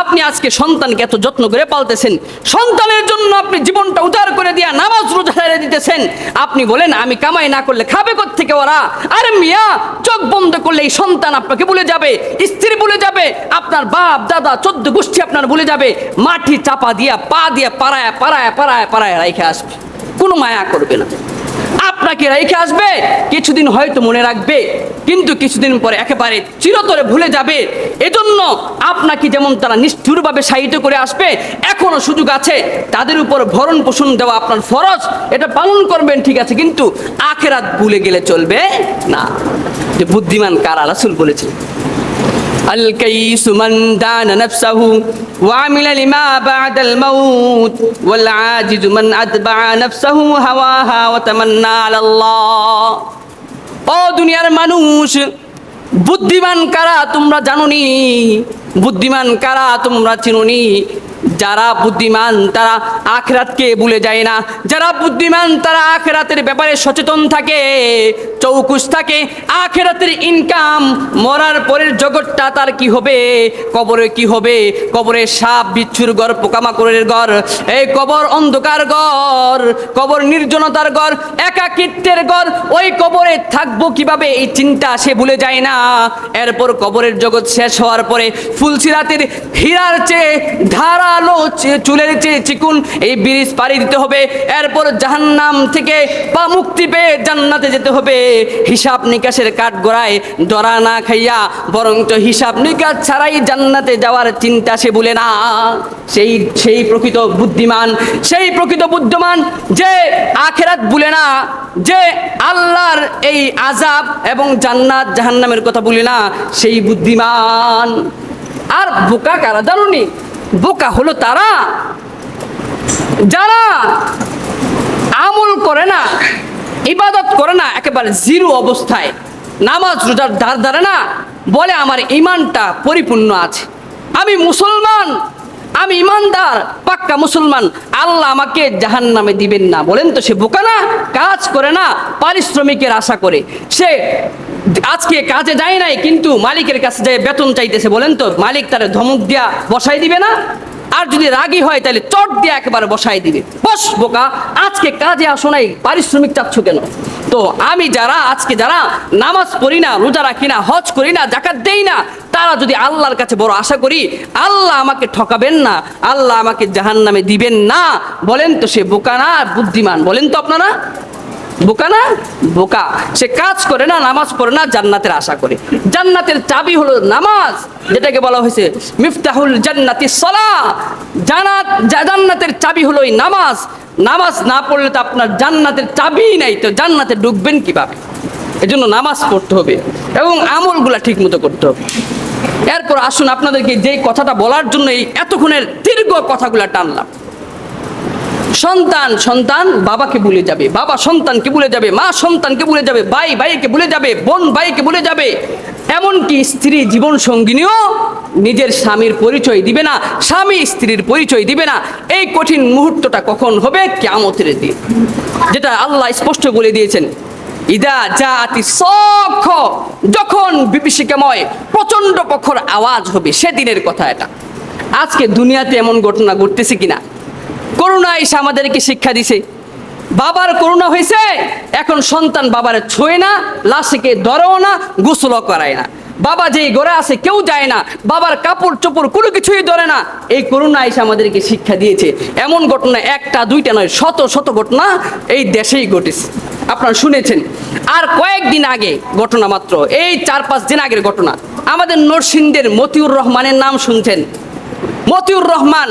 আপনি আজকে সন্তানকে এত যত্ন করে পালতেছেন। সন্তানের জন্য আপনি জীবনটা উজাড় করে দিয়া নামাজ রোজা ছেড়ে দিতেছেন। আপনি বলেন, আমি কামাই না করলে খাবে থেকে ওরা? আরে মিয়া, চোখ বন্ধ করলে এই সন্তান আপনাকে ভুলে যাবে। স্ত্রী ভুলে যাবে। আপনার বাপ, দাদা, চোদ্দ গোষ্ঠী আপনার ভুলে যাবে। মাটি চাপা দিয়া, পা দিয়া পাড়ায় পাড়ায় পাড়ায় পাড়ায় রাইখে আসবে। কোনো মায়া করবে না। আপনাকে রেখে আসবে, কিছুদিন হয়তো মনে রাখবে, কিন্তু কিছুদিন পরে একেবারে চিরতরে ভুলে যাবে। এজন্য আপনাকে যেমন তারা নিষ্ঠুরভাবে সাহিত্য করে আসবে, এখনও সুযোগ আছে। তাদের উপর ভরণ পোষণ দেওয়া আপনার ফরজ, এটা পালন করবেন, ঠিক আছে, কিন্তু আখেরাত ভুলে গেলে চলবে না। যে বুদ্ধিমান কারা? রাসুল বলেছেন। الكيس من دان نفسه وعمل لما بعد الموت والعاجز من أتبع نفسه هواها وتمنى على الله ও দুনিয়ার মানুষ বুদ্ধিমান কারা তোমরা জানোনি বুদ্ধিমান কারা তোমরা চিনোনি যারা বুদ্ধিমান, তারা আখরাতকে ভুলে যায় না। যারা বুদ্ধিমান, তারা আখেরাতের ব্যাপারে সচেতন থাকে, চৌকুশ থাকে। আখেরাতের ইনকাম মরার পরের জগৎটা তার কি হবে? কবরে কি হবে? কবরে সাপ, বিচ্ছুর ঘর, পোকামাকড়ের ঘর, এই কবর অন্ধকার ঘর, কবর নির্জনতার ঘর, একাকিত্বের ঘর, ওই কবরে থাকব কীভাবে? এই চিন্তা সে ভুলে যায় না। এরপর কবরের জগৎ শেষ হওয়ার পরে ফুলসিরাতের হীরার চেয়ে ধারালো চে- চুলের চিকুন এই ব্রিজ পাড়ি দিতে হবে। এরপর জাহান্নাম থেকে পা মুক্তি পেয়ে জান্নাতে যেতে হবে। হিসাব নিকাশের কাঠ গড়ায় দরা না খাইয়া বরং তো হিসাব নিকাশ ছাড়াই জান্নাতে যাওয়ার চিন্তা সে বলে না। সেই সেই প্রকৃত বুদ্ধিমান, সেই প্রকৃত বুদ্ধিমান যে আখেরাত ভুলে না, যে আল্লাহর এই আজাব এবং জান্নাত জাহান্নামের কথা বলি না, সেই বুদ্ধিমান। আর বোকা কারা জানুনি? বোকা হলো তারা। যারা আমল করে না, ইবাদত করে না, একেবারে জিরো অবস্থায়, নামাজ রোজার ধার ধারে না, বলে আমার ইমানটা পরিপূর্ণ আছে। আমি মুসলমান, আমি ইমানদার, পাক্কা মুসলমান, আল্লাহ আমাকে জাহান নামে দিবেন না। বলেন তো সে বোকা না, কাজ করে না, পারিশ্রমিকের আশা করে। সে আজকে কাজে যায় নাই, কিন্তু মালিকের কাছে যায় বেতন চাইতেছে বলেন তো, মালিক তার ধমক দিয়া বসাই দিবে না? আর যদি রাগী হয় তাহলে চট দিয়ে একেবারে বসাই দিবে। বস বোকা, আজকে কাজে আসো নাই, পারিশ্রমিক চাচ্ছ কেন? তো আমি যারা, আজকে যারা নামাজ পড়ি না, রোজা রাখি না, হজ করি না জাকাত দেই না, তারা যদি আল্লাহর কাছে বড় আশা করি, আল্লাহ আমাকে ঠকাবেন না, আল্লাহ আমাকে জাহান নামে দিবেন না, বলেন তো সে বোকা না, বুদ্ধিমান, বলেন তো আপনারা? বোকা না? বোকা। সে কাজ করে না, নামাজ পড়ে না, জান্নাতের আশা করে। জান্নাতের চাবি হলো নামাজ, যেটাকে বলা হয়েছে মিফতাহুল জান্নাতি সলা। জানাত জান্নাতের চাবি হলো এই নামাজ। নামাজ না পড়লে তো আপনার জান্নাতের চাবি নাই। তো জান্নাতে ঢুকবেন কীভাবে? এজন্য নামাজ পড়তে হবে এবং আমলগুলা ঠিক মতো করতে হবে। এরপর আসুন আপনাদেরকে যেই কথাটা বলার জন্য এই এতক্ষণের দীর্ঘ কথাগুলা টানলাম। সন্তান সন্তান বাবাকে ভুলে যাবে। বাবা সন্তানকে ভুলে যাবে, মা সন্তানকে ভুলে যাবে, ভাই ভাইকে ভুলে যাবে, বোন ভাইকে ভুলে যাবে। এমনকি স্ত্রী জীবন সঙ্গিনীও নিজের স্বামীর পরিচয় দিবে না, স্বামী স্ত্রীর পরিচয় দিবে না। এই কঠিন মুহূর্তটা কখন হবে? কেমতের দিন। যেটা আল্লাহ স্পষ্ট বলে দিয়েছেন, ইদা জাতি সক্ষ যখন বিভীষিকাময় প্রচণ্ড প্রখর আওয়াজ হবে, সেদিনের কথা এটা। আজকে দুনিয়াতে এমন ঘটনা ঘটতেছে কিনা? করোনা এসে আমাদেরকে শিক্ষা দিছে। বাবার করোনা হয়েছে, এখন সন্তান বাবার ছুঁয়ে না, লাশকে ধরেও না, গোসলও করায় না। বাবা যেই গড়ে আছে কেউ যায় না, বাবার কাপড় চোপড় কোনো কিছুই ধরে না। এই করোনা এসে আমাদেরকে শিক্ষা দিয়েছে। এমন ঘটনা একটা, দুইটা নয়, শত শত ঘটনা এই দেশেই ঘটেছে। আপনারা শুনেছেন। আর কয়েকদিন আগে ঘটনা মাত্র, এই চার, পাঁচ দিন আগের ঘটনা। আমাদের নরসিংদের মতিউর রহমানের নাম শুনছেন। মতিউর রহমান